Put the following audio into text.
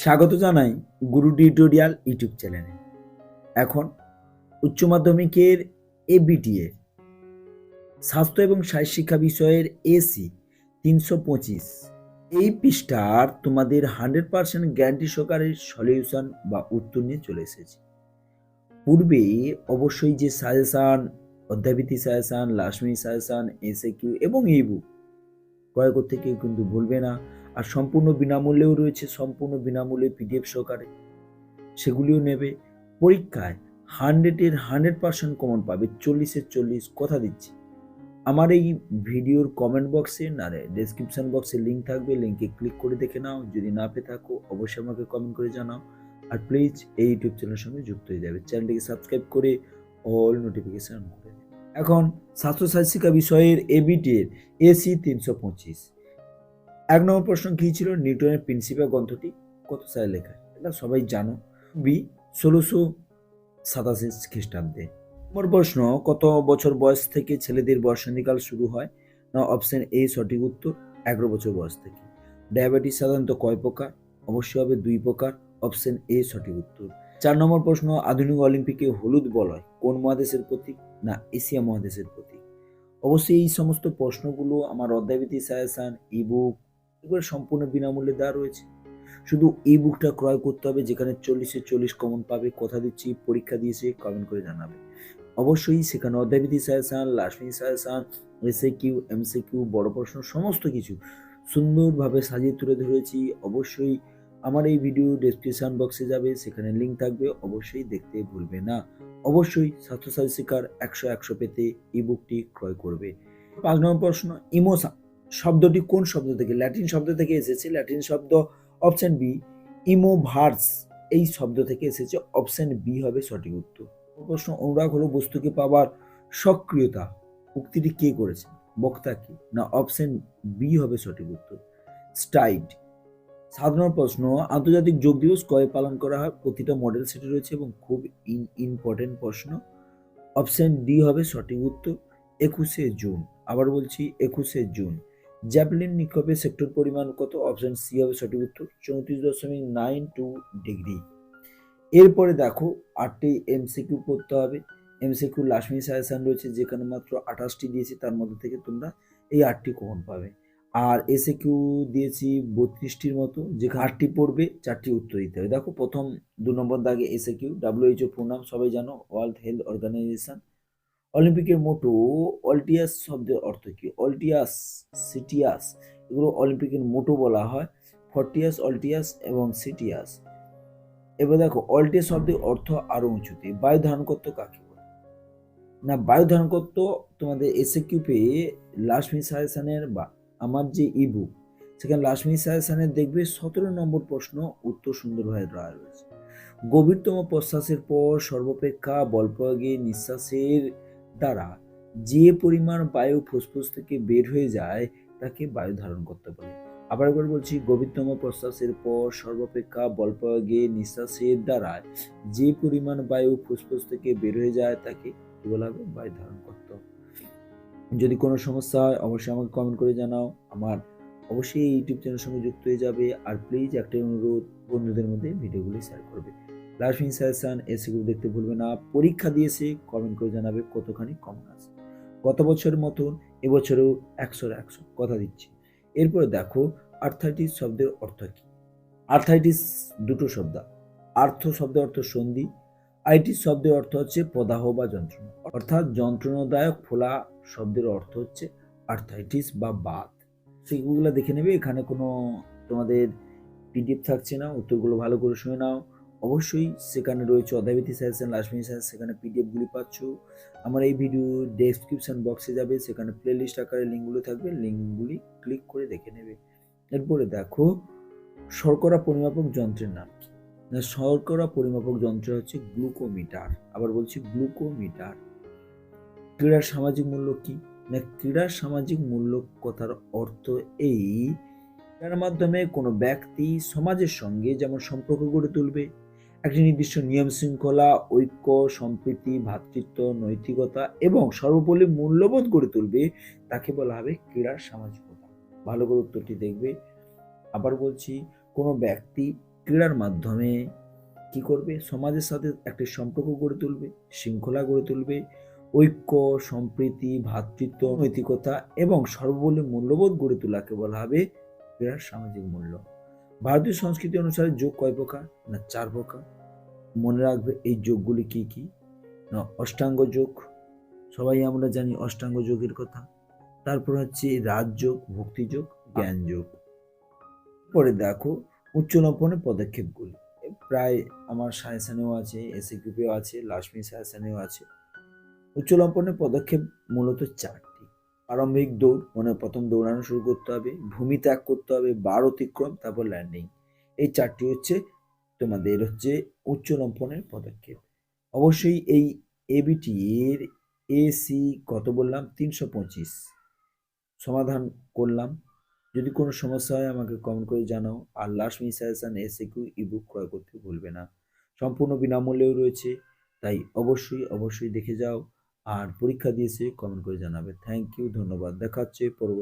স্বাগত জানাই গুরু tutorial YouTube চ্যানেলে। এখন উচ্চ মাধ্যমিকের এবিটিএ স্বাস্থ্য এবং শিক্ষা বিষয়ের এসি তিনশো পঁচিশ। এই পৃষ্ঠার তোমাদের হান্ড্রেড পার্সেন্ট গ্যারান্টি সহকারে সলিউশন বা উত্তর নিয়ে চলে এসেছে। পূর্বে অবশ্যই যে suggestion, অধ্যায়ভিত্তিক suggestion minute suggestion SA Q এবং এই বুক ক্রয় করতে কেউ কিন্তু ভুলবে না। আর সম্পূর্ণ বিনামূল্যেও রয়েছে, সম্পূর্ণ বিনামূল্যে পিডিএফ সহকারে। সেগুলিও নেবে। পরীক্ষায় হান্ড্রেডের হান্ড্রেড পার্সেন্ট কমন পাবে চল্লিশের চল্লিশ, কথা দিচ্ছি। আমার এই ভিডিওর কমেন্ট বক্সে না ডেসক্রিপশন বক্সে লিঙ্ক থাকবে লিঙ্কে ক্লিক করে দেখে নাও। যদি না পেয়ে থাকো, অবশ্যই আমাকে কমেন্ট করে জানাও। আর প্লিজ এই ইউটিউব চ্যানেলের সঙ্গে যুক্ত হয়ে যাবে। চ্যানেলটিকে সাবস্ক্রাইব করে অল নোটিফিকেশন করে এখন স্বাস্থ্য শিক্ষা বিষয়ের এবিটের এসি তিনশো পঁচিশ। এক নম্বর প্রশ্ন কী ছিল? নিউটনের প্রিন্সিপাল গ্রন্থটি? কত সালে লেখা? এটা সবাই জানো। বি ষোলোশো সাতাশি খ্রিস্টাব্দে। নম্বর প্রশ্ন, কত বছর বয়স থেকে ছেলেদের বসন্তীকাল শুরু হয়? না অপশন এ সঠিক উত্তর, এগারো বছর বয়স থেকে। ডায়াবেটিস সাধারণত কয় প্রকার? অবশ্যই হবে দুই প্রকার অপশন এ সঠিক উত্তর। চার নম্বর প্রশ্ন, আধুনিক অলিম্পিকে হলুদ বলয় কোন মহাদেশের প্রতীক? না, এশিয়া মহাদেশের প্রতীক। অবশ্যই এই সমস্ত প্রশ্নগুলো আমার অধ্যায়ভিত্তিক সাজেশান ইবুক এগুলো সম্পূর্ণ বিনামূল্যে দেওয়া রয়েছে। শুধু এই বুকটা ক্রয় করতে হবে, যেখানে চল্লিশে চল্লিশ কমন পাবে, কথা দিচ্ছি, পরীক্ষা দিয়েছে কমেন্ট করে জানাবে। অবশ্যই সেখানে অধ্যায়ভিত্তিক suggestion last minute suggestion SA Q MC Q বড় প্রশ্ন, সমস্ত কিছু সুন্দরভাবে সাজিয়ে তুলে ধরেছি। অবশ্যই আমার এই ভিডিও ডেসক্রিপশন বক্সে যাবে, সেখানে লিঙ্ক থাকবে, অবশ্যই দেখতে ভুলবে না। অবশ্যই স্বাস্থ্যসাথী শিকার একশো একশো পেতে ই বুকটি ক্রয় করবে। পাঁচ নম্বর প্রশ্ন, ইমোশন। শব্দটি কোন শব্দ থেকে? ল্যাটিন শব্দ থেকে এসেছে। ল্যাটিন শব্দ অপশন বি ইমোভার্স। এই শব্দ থেকে এসেছে অপশন বি হবে সঠিক উত্তর। প্রশ্ন, অনুরাগ হলো বস্তুকে পাওয়ার সক্রিয়তা। উক্তিটি কে করেছে? বক্তা কি? না অপশন বি হবে সঠিক উত্তর। স্টাইড। সাধারণ প্রশ্ন, আন্তর্জাতিক যোগ দিবস কবে পালন করা হয়? প্রতিটা মডেল সেটি রয়েছে এবং খুব ইম্পর্টেন্ট প্রশ্ন। অপশন ডি হবে সঠিক উত্তর, একুশে জুন। আবার বলছি, একুশে জুন। জ্যাভলিন নিক্ষেপের সেক্টর পরিমাণ কত? অপশন সি হবে সঠিক উত্তর, চৌত্রিশ দশমিক নাইন টু ডিগ্রি। এরপরে দেখো, আটটি এমসিকিউ করতে হবে। এমসিকিউ লাস্টমি সাজেশন রয়েছে, যেখানে মাত্র আঠাশটি দিয়েছি, তার মধ্যে থেকে তোমরা এই আটটি কমন পাবে। আর এসে কিউ দিয়েছি বত্রিশটির মতো, যেখানে আটটি পড়বে, চারটি উত্তর দিতে হবে। দেখো, প্রথম দু নম্বর দাগে এসে কিউ ডাব্লিউএইচও প্রণাম, সবাই জানো ওয়ার্ল্ড হেলথ অর্গানাইজেশন অলিম্পিকের মোটো অল্টিয়াস শব্দের অর্থ কি? অল্টিয়াস, সিটিয়াস, এগুলো অলিম্পিকের মোটো বলা হয়। ফর্টিয়াস, অল্টিয়াস এবং সিটিয়াস। এবার দেখো, অল্টিয়াস শব্দের অর্থ আরও উঁচুতে। বায়ু ধারণ করতো কাকে বলে? না বায়ু ধারণ করতো তোমাদের এসে কিউ পেয়ে লাস্ট মিনিট বা আমার যে ইবুক সেখানে লাশমি সাজেশনের দেখবে সতেরো নম্বর প্রশ্ন, উত্তর সুন্দরভাবে দেওয়া রয়েছে। গভীরতম প্রশ্বাসের পর সর্বাপেক্ষা বল প্রয়োগে নিঃশ্বাসের দ্বারা যে পরিমাণ বায়ু ফুসফুস থেকে বের হয়ে যায়, তাকে বায়ু ধারণ করতে বলে। আবার একবার বলছি গভীরতম প্রশ্বাসের পর সর্বাপেক্ষা বল প্রয়োগে নিঃশ্বাসের দ্বারা যে পরিমাণ বায়ু ফুসফুস থেকে বের হয়ে যায়, তাকে কি বলা হবে বায়ু ধারণ করতে যদি কোনো সমস্যা হয়, অবশ্যই আমাকে কমেন্ট করে জানাও। আমার অবশ্যই ইউটিউব চ্যানেলের সঙ্গে যুক্ত হয়ে যাবে। আর প্লিজ একটাই অনুরোধ, বন্ধুদের মধ্যে ভিডিওগুলি শেয়ার করবে। লাস্ট সাজেশন এসিগুলো দেখতে ভুলবে না। পরীক্ষা দিয়েছে কমেন্ট করে জানাবে কতখানি কমন আছে। গত বছরের মতন, এবছরেও একশোর একশো কথা দিচ্ছি। এরপরে দেখো আর্থাইটিস শব্দের অর্থ কী? আর্থাইটিস দুটো শব্দ। আর্থ শব্দের অর্থ সন্ধি আইটিস শব্দের অর্থ হচ্ছে প্রদাহ বা যন্ত্রণা। অর্থাৎ যন্ত্রণাদায়ক ফোলা শব্দের অর্থ হচ্ছে আর্থাইটিস বা বাত। সেগুলো দেখে নেবে, এখানে কোনো তোমাদের পিডিএফ থাকছে না, উত্তরগুলো ভালো করে শুনে নাও। অবশ্যই সেখানে রয়েছে অধ্যায়ভিত্তিক সাজেশন লাস্টমিনি সাজেশন সেখানে পিডিএফগুলি পাচ্ছ। আমার এই ভিডিও ডেসক্রিপশন বক্সে যাবে, সেখানে প্লে লিস্ট আকারে লিঙ্কগুলো থাকবে লিঙ্কগুলি ক্লিক করে দেখে নেবে। এরপরে দেখো, শর্করা পরিমাপক যন্ত্রের নাম কি? না, শর্করা পরিমাপক যন্ত্র হচ্ছে গ্লুকোমিটার। আবার বলছি গ্লুকোমিটার। ক্রীড়ার সামাজিক মূল্য কি? না, ক্রীড়ার সামাজিক মূল্য কথার অর্থ এই যার মাধ্যমে কোনো ব্যক্তি সমাজের সঙ্গে যেমন সম্পর্ক গড়ে তুলবে একটি নির্দিষ্ট নিয়ম শৃঙ্খলা, ঐক্য, সম্প্রীতি ভ্রাতৃত্ব নৈতিকতা এবং সর্বোপরি মূল্যবোধ গড়ে তুলবে, তাকে বলা হবে ক্রীড়ার সামাজিকতা। ভালো করে উত্তরটি দেখবে। আবার বলছি, কোনো ব্যক্তি ক্রীড়ার মাধ্যমে কি করবে? সমাজের সাথে একটি সম্পর্ক গড়ে তুলবে, শৃঙ্খলা গড়ে তুলবে, ঐক্য, সম্প্রীতি ভ্রাতৃত্ব নৈতিকতা এবং সর্বপল্লী মূল্যবোধ গড়ে তোলাকে বলা হবে ক্রীড়ার সামাজিক মূল্য। ভারতীয় সংস্কৃতি অনুসারে যোগ কয় প্রকার না চার প্রকার? মনে রাখবে এই যোগগুলি কি কি? না, অষ্টাঙ্গ যোগ। সবাই আমরা জানি অষ্টাঙ্গ যোগের কথা। তারপর হচ্ছে রাজযোগ ভক্তিযোগ জ্ঞান যোগ। পরে দেখো উচ্চ লম্পনের পদক্ষেপগুলি। প্রায় আমার সাজেশনেও আছে এসে গ্রুপেও আছে লাক্ষ্মী সাজেশনেও আছে। উচ্চ লম্পনের পদক্ষেপ মূলত চারটি প্রারম্ভিক দৌড় মানে প্রথম দৌড়ানো শুরু করতে হবে, ভূমি ত্যাগ করতে হবে, বার অতিক্রম, তারপর ল্যান্ডিং এই চারটি হচ্ছে তোমাদের হচ্ছে উচ্চ লম্পনের পদক্ষেপ। অবশ্যই এই এবিটি এর এসি কত বললাম? তিনশো পঁচিশ। সমাধান করলাম। যদি কোনো সমস্যা হয় আমাকে কমেন্ট করে জানাও। আর last minute suggestion SA Q ebook ক্রয় করতে ভুলবে না। সম্পূর্ণ বিনামূল্যেও রয়েছে। তাই অবশ্যই অবশ্যই দেখে যাও। আর পরীক্ষা দিয়েছে কমেন্ট করে জানাবে। থ্যাংক ইউ ধন্যবাদ। দেখাচ্ছে পরবর্তী